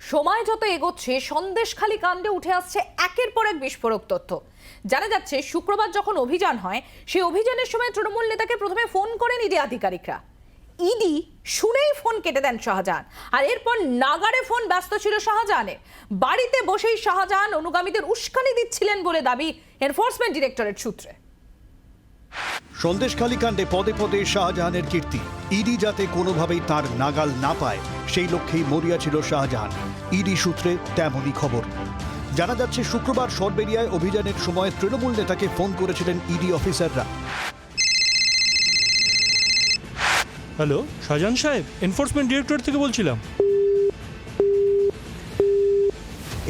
সময় যত এগোচ্ছে, সন্দেশখালী কাণ্ডে উঠে আসছে একের পর এক বিস্ফোরক তথ্য। জানা যাচ্ছে, শুক্রবার যখন অভিযান হয়, সেই অভিযানের সময় তৃণমূল নেতাকে প্রথমে ফোন করেন ইডি আধিকারিকরা। ইডি শুনেই ফোন কেটে দেন শাহজাহান। আর এরপর নাগারে ফোন ব্যস্ত ছিল শাহজাহানের। বাড়িতে বসেই শাহজাহান অনুগামীদের উস্কানি দিচ্ছিলেন বলে দাবি এনফোর্সমেন্ট ডিরেক্টরেট সূত্রে। সন্দেশখালী কাণ্ডে পদে পদে শাহজাহানের কীর্তি। ইডি যাতে কোনোভাবেই তার নাগাল না পায়, সেই লক্ষ্যেই মরিয়া ছিল শাহজাহান। ইডি সূত্রে তেমনই খবর। জানা যাচ্ছে, শুক্রবার সরবেরিয়ায় অভিযানের সময় তৃণমূল নেতাকে ফোন করেছিলেন ইডি অফিসাররা। হ্যালো, শাহজাহান সাহেব এনফোর্সমেন্ট ডিরেক্টর থেকে বলছিলাম।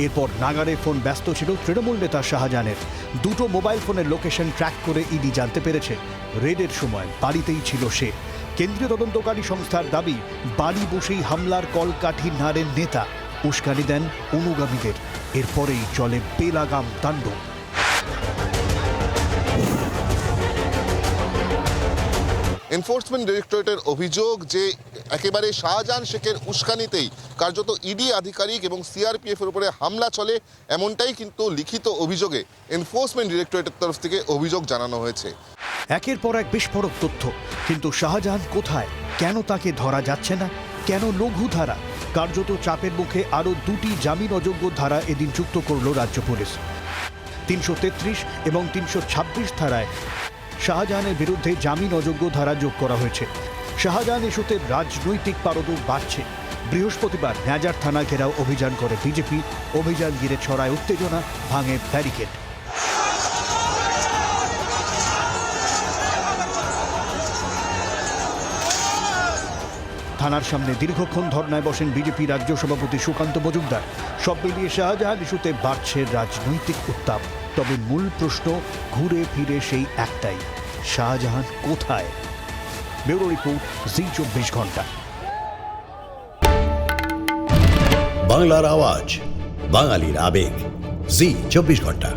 এরপর নাগারে ফোন ব্যস্ত ছিল তৃণমূল নেতা শাহজাহানের। দুটো মোবাইল ফোনের লোকেশন ট্র্যাক করে ইডি জানতে পেরেছে। রেডের সময় বাড়িতেই ছিল সে। কেন্দ্রীয় তদন্তকারী সংস্থার দাবি, বাড়ি বসেই হামলার কলকাঠি নাড়েন নেতা। উস্কানি দেন অনুগামীদের। এরপরেই চলে বেলাগাম তাণ্ডব। এনফোর্সমেন্ট ডিরেক্টরেটের অভিযোগ যে একেবারে শাহজাহান শেখের উস্কানিতেই কার্যত ইডি আধিকারিক এবং সিআরপিএফ এর উপরে হামলা চলে, এমনটাই কিন্তু লিখিত অভিযোগে এনফোর্সমেন্ট ডিরেক্টরেটের তরফ থেকে অভিযোগ জানানো হয়েছে। একের পর এক বিস্ফোরক তথ্য। কিন্তু শাহজাহান কোথায়? কেন তাকে ধরা যাচ্ছে না? কেন লঘু ধারা কার্যত চাপের মুখে আরও দুটি জামিন অযোগ্য ধারা এদিন যুক্ত করল রাজ্য পুলিশ। তিনশো তেত্রিশ এবং তিনশো ছাব্বিশ ধারায় শাহজাহানের বিরুদ্ধে জামিন অযোগ্য ধারা যোগ করা হয়েছে। শাহজাহান ইস্যুতে রাজনৈতিক পারদও বাড়ছে। বৃহস্পতিবার ন্যাজার থানা ঘেরাও অভিযান করে বিজেপি। অভিযান ঘিরে ছড়ায় উত্তেজনা, ভাঙে ব্যারিকেড। থানার সামনে দীর্ঘক্ষণ ধর্নায় বসেন বিজেপি রাজ্য সভাপতি সুকান্ত মজুমদার। সব মিলিয়ে শাহজাহান ইস্যুতে বাড়ছে রাজনৈতিক উত্তাপ। তবে মূল প্রশ্ন ঘুরে ফিরে সেই একটাই। শাহজাহান কোথায়? ব্যুরো রিপোর্ট, জি চব্বিশ ঘণ্টা। বাংলার আওয়াজ, বাঙালির আবেগ, জি চব্বিশ ঘণ্টা।